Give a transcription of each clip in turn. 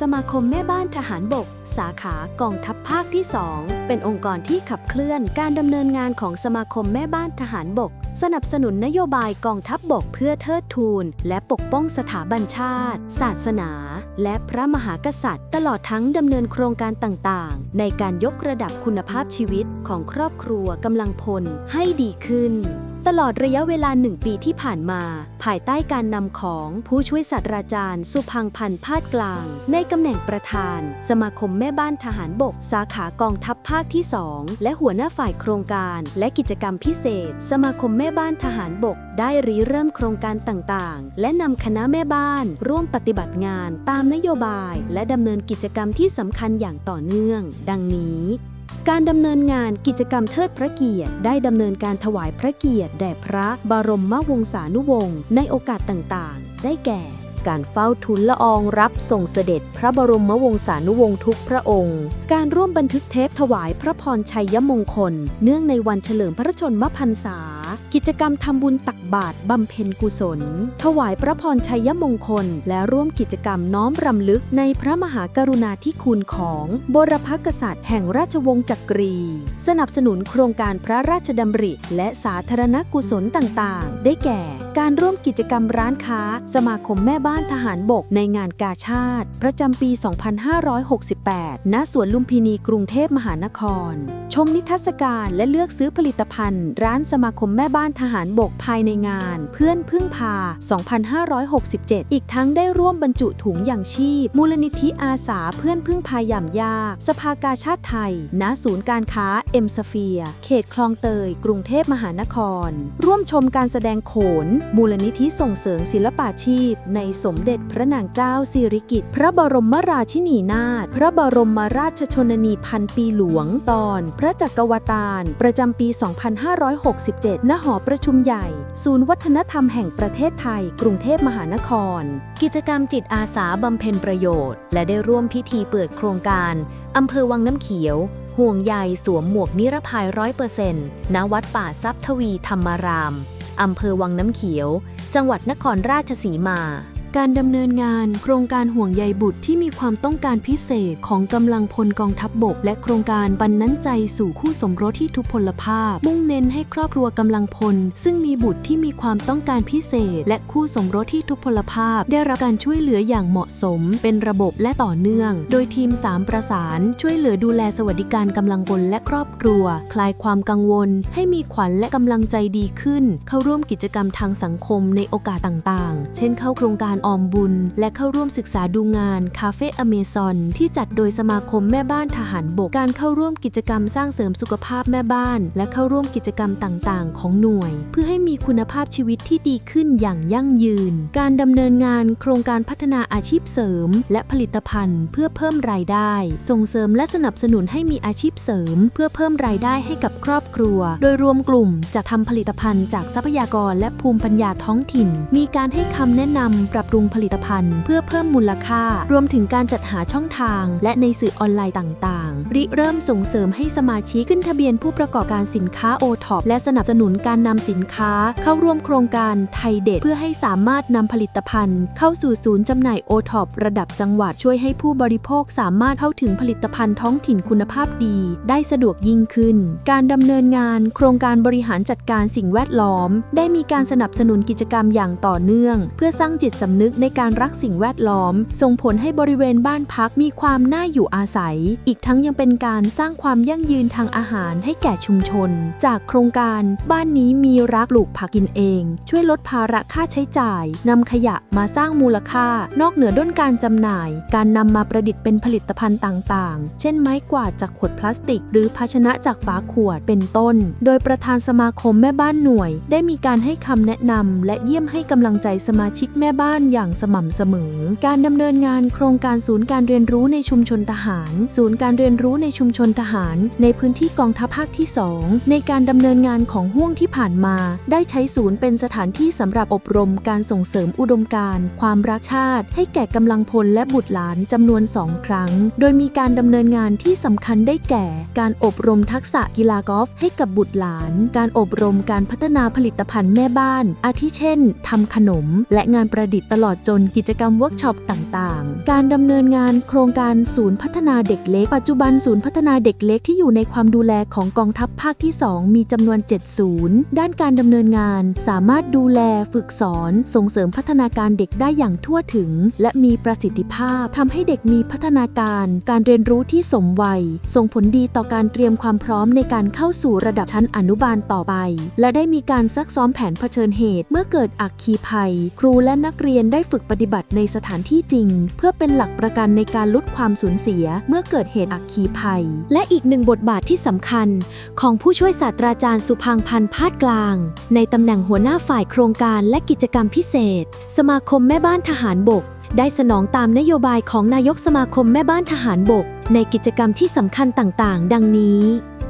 สมาคมแม่บ้านทหารบก สาขากองทัพภาคที่ 2 เป็นองค์กรที่ขับเคลื่อนการดำเนินงานของสมาคมแม่บ้านทหารบก สนับสนุนนโยบายกองทัพบบกเพื่อเทิดทูน และปกป้องสถาบันชาติ ศาสนา และพระมหากษัตริย์ ตลอดทั้งดำเนินโครงการต่างๆ ในการยกระดับคุณภาพชีวิตของครอบครัวกำลังพลให้ดีขึ้น ตลอดระยะเวลาหนึ่งปีที่ผ่านมา ภายใต้การนำของผู้ช่วยศาสตราจารย์ สุพังพันธ์พาดกลาง ในตำแหน่งประธาน สมาคมแม่บ้านทหารบก สาขากองทัพภาคที่ 2 และหัวหน้าฝ่ายโครงการ และกิจกรรมพิเศษ สมาคมแม่บ้านทหารบก ได้ริเริ่มโครงการต่างๆ และนำคณะแม่บ้าน ร่วมปฏิบัติงานตามนโยบาย และดำเนินกิจกรรมที่สำคัญอย่างต่อเนื่อง ดังนี้ การดำเนินงานกิจกรรมเทิดพระเกียรติ ได้ดำเนินการถวายพระเกียรติ แด่พระบรมมวงศานุวงศ์ในโอกาสต่างๆ ได้แก่ การเฝ้าทุนละอองรับส่งเสด็จพระบรมวงศานุวงศ์ทุกพระองค์ การร่วมบันทึกเทปถวายพระพรชัยมงคล เนื่องในวันเฉลิมพระชนมพรรษา กิจกรรมทำบุญตักบาตรบำเพ็ญกุศล ถวายพระพรชัยมงคล และร่วมกิจกรรมน้อมรำลึกในพระมหากรุณาธิคุณของบรพกษัตริย์แห่งราชวงศ์จักรี สนับสนุนโครงการพระราชดำริ และสาธารณกุศลต่างๆ ได้แก่ การร่วมกิจกรรมร้านค้า สมาคมแม่บ้านทหารบกในงานกาชาติ ประจำปี 2568 ณ สวนลุมพินีกรุงเทพมหานคร ชมนิทรรศการและเลือกซื้อผลิตภัณฑ์ ร้านสมาคมแม่บ้านทหารบกภายในงานเพื่อนพึ่งพา 2567 อีกทั้งได้ร่วมบรรจุถุงอย่างชีพ มูลนิธิอาสาเพื่อนพึ่งพายามยาก สภากาชาติไทย ณ ศูนย์การค้าเอ็มสเฟีย เขตคลองเตย กรุงเทพมหานคร ร่วมชมการแสดงโขน มูลนิธิส่งเสริมศิลปาชีพ ในสมเด็จพระนางเจ้าสิริกิติ์พระบรมราชินีนาถ พระบรมราชชนนีพันปีหลวง ตอน พระจักรวตารประจำปี 2567ณหอประชุมใหญ่ ศูนย์วัฒนธรรมแห่งประเทศไทย กรุงเทพมหานคร กิจกรรมจิตอาสาบำเพ็ญประโยชน์ และได้ร่วมพิธีเปิดโครงการอำเภอวังน้ำเขียว ห่วงใยสวมหมวกนิรภัยร้อยเปอร์เซ็นต์ณวัดป่าทรัพย์ทวีธรรมารามอำเภอวังน้ำเขียว จังหวัดนครราชสีมา การดำเนินงานโครงการห่วงใยบุตรที่มีความต้องการพิเศษของกำลังพลกองทัพบบก และโครงการปันน้ำใจสู่คู่สมรสที่ทุพพลภาพ มุ่งเน้นให้ครอบครัวกำลังพล ซึ่งมีบุตรที่มีความต้องการพิเศษ และคู่สมรสที่ทุพพลภาพ ได้รับการช่วยเหลืออย่างเหมาะสม เป็นระบบและต่อเนื่อง โดยทีม 3 ประสานช่วยเหลือดูแลสวัสดิการกำลังพลและครอบครัว คลายความกังวล ให้มีขวัญและกำลังใจดีขึ้น เข้าร่วมกิจกรรมทางสังคมในโอกาสต่างๆ เช่นเข้าโครงการออมบุญ และเข้าร่วมศึกษาดูงานคาเฟ่อเมซอนที่จัดโดยสมาคมแม่บ้านทหารบก การเข้าร่วมกิจกรรมสร้างเสริมสุขภาพแม่บ้าน และเข้าร่วมกิจกรรมต่างๆ ของหน่วย เพื่อให้มีคุณภาพชีวิตที่ดีขึ้นอย่างยั่งยืน การดำเนินงานโครงการพัฒนาอาชีพเสริม และผลิตภัณฑ์ เพื่อเพิ่มรายได้ ส่งเสริมและสนับสนุนให้มีอาชีพเสริม เพื่อเพิ่มรายได้ให้กับครอบครัว โดยรวมกลุ่มจะทำผลิตภัณฑ์จากทรัพยากรและภูมิปัญญาท้องถิ่น มีการให้คำแนะนำปรับปรุงผลิตภัณฑ์ เพื่อเพิ่มมูลค่า รวมถึงการจัดหาช่องทาง และในสื่อออนไลน์ต่างๆ ริเริ่มส่งเสริมให้สมาชิกขึ้นทะเบียนผู้ประกอบการสินค้าโอท็อปและสนับสนุนการนำสินค้า เข้าร่วมโครงการไทยเด็ดเพื่อให้สามารถนำผลิตภัณฑ์ เข้าสู่ศูนย์จำหน่ายโอท็อประดับจังหวัดช่วยให้ผู้บริโภคสามารถเข้าถึงผลิตภัณฑ์ท้องถิ่นคุณภาพดี ได้สะดวกยิ่งขึ้น การดำเนินงาน โครงการบริหารจัดการสิ่งแวดล้อม ได้มีการสนับสนุนกิจกรรมอย่างต่อเนื่อง เพื่อสร้างจิตสำนึกนึกในการรักสิ่งแวดล้อม ส่งผลให้บริเวณบ้านพักมีความน่าอยู่อาศัย อีกทั้งยังเป็นการสร้างความยั่งยืนทางอาหารให้แก่ชุมชน จากโครงการบ้านนี้มีรักปลูกผักกินเอง ช่วยลดภาระค่าใช้จ่ายนำขยะมาสร้างมูลค่านอกเหนือด้นการจำหน่าย การนำมาประดิษฐ์เป็นผลิตภัณฑ์ต่างๆ เช่นไม้กวาดจากขวดพลาสติก หรือภาชนะจากฝาขวดเป็นต้น โดยประธานสมาคมแม่บ้านหน่วย ได้มีการให้คำแนะนำและเยี่ยมให้กำลังใจสมาชิกแม่บ้านอย่างสม่ำเสมอ การดำเนินงานโครงการศูนย์การเรียนรู้ในชุมชนทหาร ศูนย์การเรียนรู้ในชุมชนทหาร ในพื้นที่กองทัพภาคที่ 2 ในการดำเนินงานของห่วงที่ผ่านมา ได้ใช้ศูนย์เป็นสถานที่สำหรับอบรมการส่งเสริมอุดมการณ์ ความรักชาติ ให้แก่กำลังพลและบุตรหลานจำนวน 2 ครั้ง โดยมีการดำเนินงานที่สำคัญได้แก่ การอบรมทักษะกีฬากอล์ฟให้กับบุตรหลาน การอบรมการพัฒนาผลิตภัณฑ์แม่บ้าน อาทิเช่นทำขนม และงานประดิษฐ์ตลอดจนกิจกรรมเวิร์กช็อปต่างๆ การดำเนินงานโครงการศูนย์พัฒนาเด็กเล็ก ปัจจุบันศูนย์พัฒนาเด็กเล็กที่อยู่ในความดูแลของกองทัพภาคที่ 2 มีจำนวน 7 ศูนย์ ด้านการดำเนินงานสามารถดูแลฝึกสอน ส่งเสริมพัฒนาการเด็กได้อย่างทั่วถึง และมีประสิทธิภาพทำให้เด็กมีพัฒนาการ การเรียนรู้ที่สมวัย ส่งผลดีต่อการเตรียมความพร้อมในการเข้าสู่ระดับชั้นอนุบาลต่อไป และได้มีการซักซ้อมแผนเผชิญเหตุ เมื่อเกิดอักคีภัย ครูและนักเรียนได้ฝึกปฏิบัติในสถานที่จริง เพื่อเป็นหลักประกันในการลดความสูญเสียเมื่อเกิดเหตุอักคีภัย และอีกหนึ่งบทบาทที่สำคัญ ของผู้ช่วยศาสตราจารย์สุพังพันธ์พาดกลาง ในตำแหน่งหัวหน้าฝ่ายโครงการและกิจกรรมพิเศษ สมาคมแม่บ้านทหารบก ได้สนองตามนโยบายของนายกสมาคมแม่บ้านทหารบก ในกิจกรรมที่สำคัญต่างๆ ดังนี้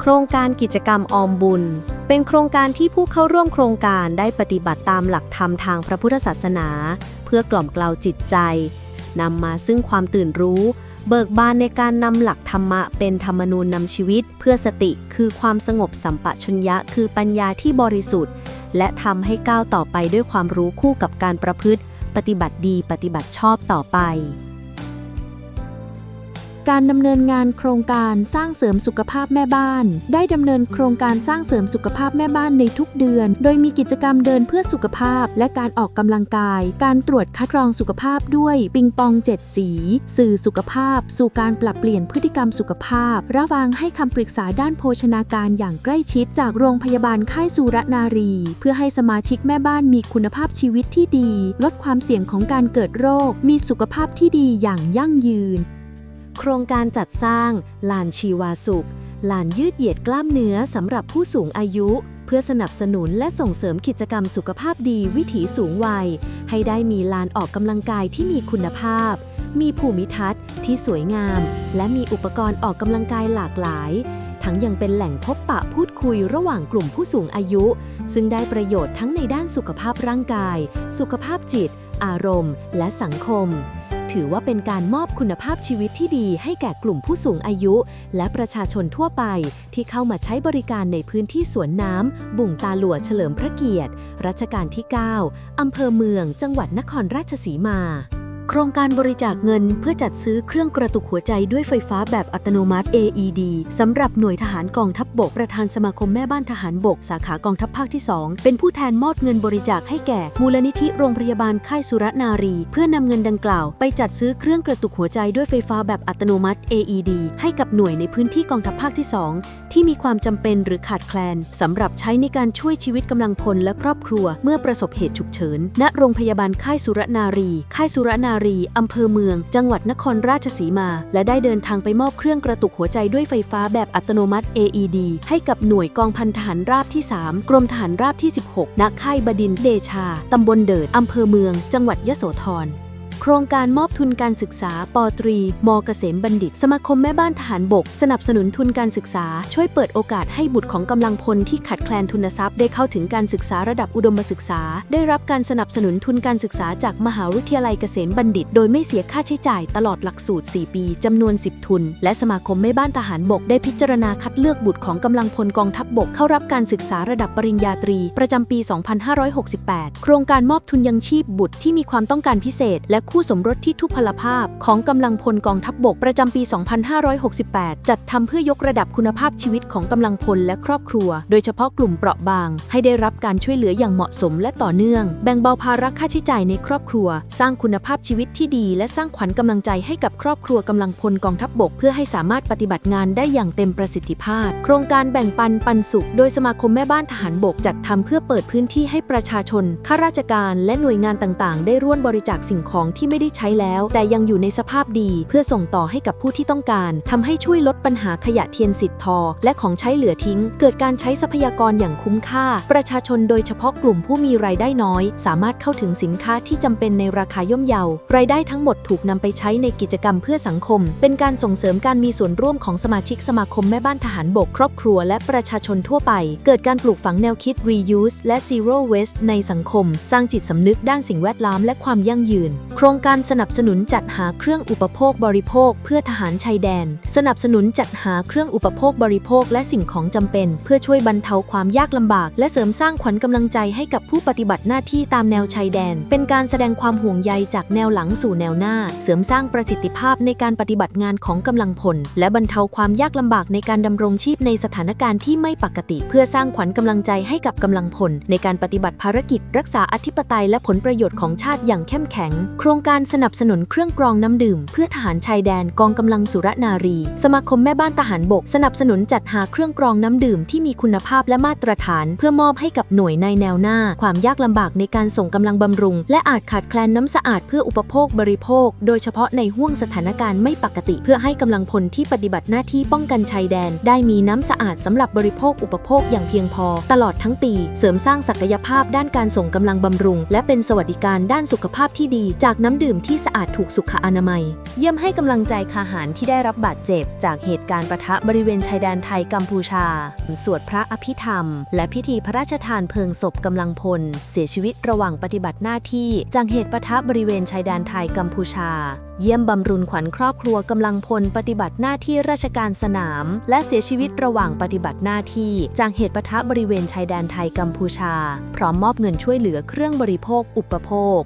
โครงการกิจกรรมออมบุญ เป็นโครงการที่ผู้เข้าร่วมโครงการได้ปฏิบัติตามหลักธรรมทางพระพุทธศาสนา เพื่อกล่อมกล่าวจิตใจนำมาซึ่งความตื่นรู้ เบิกบานในการนำหลักธรรมะเป็นธรรมนูญนำชีวิต เพื่อสติคือความสงบสัมปชัญญะคือปัญญาที่บริสุทธิ์ และทำให้ก้าวต่อไปด้วยความรู้คู่กับการประพฤติ ปฏิบัติดีปฏิบัติชอบต่อไป การดำเนินงานโครงการสร้างเสริมสุขภาพแม่บ้าน ได้ดำเนินโครงการสร้างเสริมสุขภาพแม่บ้านในทุกเดือน โดยมีกิจกรรมเดินเพื่อสุขภาพ และการออกกำลังกาย การตรวจคัดกรองสุขภาพด้วยปิงปองเจ็ดสี สื่อสุขภาพ สู่การปรับเปลี่ยนพฤติกรรมสุขภาพ ระวังให้คำปรึกษาด้านโภชนาการอย่างใกล้ชิด จากโรงพยาบาลค่ายสุรนารี เพื่อให้สมาชิกแม่บ้านมีคุณภาพชีวิตที่ดี ลดความเสี่ยงของการเกิดโรค มีสุขภาพที่ดีอย่างยั่งยืน โครงการจัดสร้าง ลานชีวาสุข ลานยืดเหยียดกล้ามเนื้อสำหรับผู้สูงอายุ เพื่อสนับสนุนและส่งเสริมกิจกรรมสุขภาพดีวิถีสูงวัย ให้ได้มีลานออกกำลังกายที่มีคุณภาพ มีภูมิทัศน์ที่สวยงาม และมีอุปกรณ์ออกกำลังกายหลากหลาย ทั้งยังเป็นแหล่งพบปะพูดคุยระหว่างกลุ่มผู้สูงอายุ ซึ่งได้ประโยชน์ทั้งในด้านสุขภาพร่างกาย สุขภาพจิต อารมณ์ และสังคม ถือว่าเป็นการมอบคุณภาพชีวิตที่ดีให้แก่กลุ่มผู้สูงอายุ และประชาชนทั่วไป ที่เข้ามาใช้บริการในพื้นที่สวนน้ำ บุ่งตาหลัวเฉลิมพระเกียรติ รัชกาลที่ 9 อำเภอเมือง จังหวัดนครราชสีมา โครงการบริจาคเงินเพื่อจัดซื้อเครื่องกระตุกหัวใจด้วยไฟฟ้าแบบอัตโนมัติ AED สำหรับหน่วยทหารกองทัพบบก ประธานสมาคมแม่บ้านทหารบก สาขากองทัพภาคที่ 2 เป็นผู้แทนมอบเงินบริจาคให้แก่ มูลนิธิโรงพยาบาลค่ายสุรนารี เพื่อนำเงินดังกล่าว ไปจัดซื้อเครื่องกระตุกหัวใจด้วยไฟฟ้าแบบอัตโนมัติ AED ให้กับหน่วยในพื้นที่กองทัพภาคที่ 2 ที่มีความจำเป็นหรือขาดแคลนสำหรับใช้ในการช่วยชีวิตกำลังพลและครอบครัว เมื่อประสบเหตุฉุกเฉินณโรงพยาบาลค่ายสุรนารี ค่ายสุรนารี อำเภอเมือง จังหวัดนครราชสีมา และได้เดินทางไปมอบเครื่องกระตุกหัวใจด้วยไฟฟ้าแบบอัตโนมัติ AED ให้กับหน่วยกองพันทหารราบที่ 3 กรมทหารราบที่ 16 ณ ค่ายบดินเดชา ตำบลเดิด อำเภอเมือง จังหวัดยโสธร ครงการมอบทุนการศึกษา ปตรี มเกษมบัณฑิต สมาคมแม่บ้านทหารบก สนับสนุนทุนการศึกษา ช่วยเปิดโอกาสให้บุตรของกำลังพลที่ขาดแคลนทุนทรัพย์ได้เข้าถึงการศึกษาระดับอุดมศึกษา ได้รับการสนับสนุนทุนการศึกษาจากมหาวิทยาลัยเกษมบัณฑิต โดยไม่เสียค่าใช้จ่ายตลอดหลักสูตร 4 ปีจำนวน 10 ทุน และสมาคมแม่บ้านทหารบกได้พิจารณาคัดเลือกบุตรของกำลังพลกองทัพบบกเข้ารับการศึกษาระดับปริญญาตรี ประจำปี 2568 โครงการมอบทุนยังชีพบุตรที่มีความต้องการพิเศษ และคู่สมรสที่ทุพพลภาพของกำลังพลกองทัพบบกประจำปี 2568 จัดทำเพื่อยกระดับคุณภาพชีวิตของกำลังพลและครอบครัว โดยเฉพาะกลุ่มเปราะบาง ให้ได้รับการช่วยเหลืออย่างเหมาะสมและต่อเนื่อง แบ่งเบาภาระค่าใช้จ่ายในครอบครัว สร้างคุณภาพชีวิตที่ดี และสร้างขวัญกำลังใจให้กับครอบครัวกำลังพลกองทัพบบก เพื่อให้สามารถปฏิบัติงานได้อย่างเต็มประสิทธิภาพ โครงการแบ่งปันปันสุข โดยสมาคมแม่บ้านทหารบกจัดทำเพื่อเปิดพื้นที่ให้ประชาชนข้าราชการและหน่วยงานต่างๆ ได้ร่วมบริจาคสิ่งของที่ไม่ได้ใช้แล้ว แต่ยังอยู่ในสภาพดีเพื่อส่งต่อให้กับผู้ที่ต้องการทำให้ช่วยลดปัญหาขยะเทียนสิทธิ์ทอ และของใช้เหลือทิ้ง เกิดการใช้ทรัพยากรอย่างคุ้มค่า ประชาชนโดยเฉพาะกลุ่มผู้มีรายได้น้อย สามารถเข้าถึงสินค้าที่จำเป็นในราคาย่อมเยา รายได้ทั้งหมดถูกนำไปใช้ในกิจกรรมเพื่อสังคม เป็นการส่งเสริมการมีส่วนร่วมของสมาชิกสมาคมแม่บ้านทหารบกครอบครัว และประชาชนทั่วไป เกิดการปลูกฝังแนวคิด reuse และ zero waste ในสังคม สร้างจิตสำนึกด้านสิ่งแวดล้อมและความยั่งยืนโครรงการสนับสนุนจัดหาเครื่องอุปโภคบริโภค เพื่อทหารชายแดน สนับสนุนจัดหาเครื่องอุปโภคบริโภค และสิ่งของจำเป็น เพื่อช่วยบรรเทาความยากลำบาก และเสริมสร้างขวัญกำลังใจให้กับผู้ปฏิบัติหน้าที่ตามแนวชายแดน เป็นการแสดงความห่วงใยจากแนวหลังสู่แนวหน้า เสริมสร้างประสิทธิภาพในการปฏิบัติงานของกำลังพล และบรรเทาความยากลำบากในการดำรงชีพในสถานการณ์ที่ไม่ปกติ เพื่อสร้างขวัญกำลังใจให้กับกำลังพล ในการปฏิบัติภารกิจ รักษาอธิปไตยและผลประโยชน์ของชาติอย่างเข้มแข็ง โครงการสนับสนุนเครื่องกรองน้ำดื่ม เพื่อทหารชายแดนกองกำลังสุรนารี สมาคมแม่บ้านทหารบก สนับสนุนจัดหาเครื่องกรองน้ำดื่มที่มีคุณภาพและมาตรฐาน เพื่อมอบให้กับหน่วยในแนวหน้า ความยากลำบากในการส่งกำลังบำรุง และอาจขาดแคลนน้ำสะอาดเพื่ออุปโภคบริโภค โดยเฉพาะในห่วงสถานการณ์ไม่ปกติ เพื่อให้กำลังพลที่ปฏิบัติหน้าที่ป้องกันชายแดน ได้มีน้ำสะอาดสำหรับบริโภคอุปโภคอย่างเพียงพอ ตลอดทั้งปี เสริมสร้างศักยภาพด้านการส่งกำลังบำรุง และเป็นสวัสดิการด้านสุขภาพที่ดี จากนน้ำดื่มที่สะอาดถูกสุขอนามัย เยี่ยมให้กำลังใจทหารที่ได้รับบาดเจ็บ จากเหตุการณ์ประทะบริเวณชายแดนไทยกัมพูชา สวดพระอภิธรรม และพิธีพระราชทานเพลิงศพกำลังพล เสียชีวิตระหว่างปฏิบัติหน้าที่จากเหตุประทะบริเวณชายแดนไทยกัมพูชา เยี่ยมบำรุงขวัญครอบครัวกำลังพลปฏิบัติหน้าที่ราชการสนาม และเสียชีวิตระหว่างปฏิบัติหน้าที่ จากเหตุปะทะบริเวณชายแดนไทยกัมพูชา พร้อมมอบเงินช่วยเหลือเครื่องบริโภคอุปโภค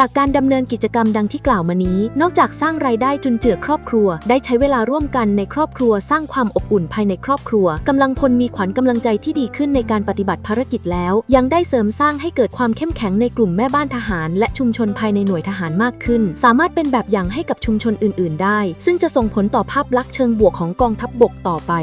จากการดำเนินกิจกรรมดังที่กล่าวมานี้ นอกจากสร้างรายได้จุนเจือครอบครัว ได้ใช้เวลาร่วมกันในครอบครัว สร้างความอบอุ่นภายในครอบครัวกำลังพลมีขวัญกำลังใจที่ดีขึ้นในการปฏิบัติภารกิจแล้ว ยังได้เสริมสร้างให้เกิดความเข้มแข็งในกลุ่มแม่บ้านทหาร และชุมชนภายในหน่วยทหารมากขึ้น สามารถเป็นแบบอย่างให้กับชุมชนอื่น ๆ ได้ ซึ่งจะส่งผลต่อภาพลักษณ์เชิงบวกของกองทัพบบกต่อไป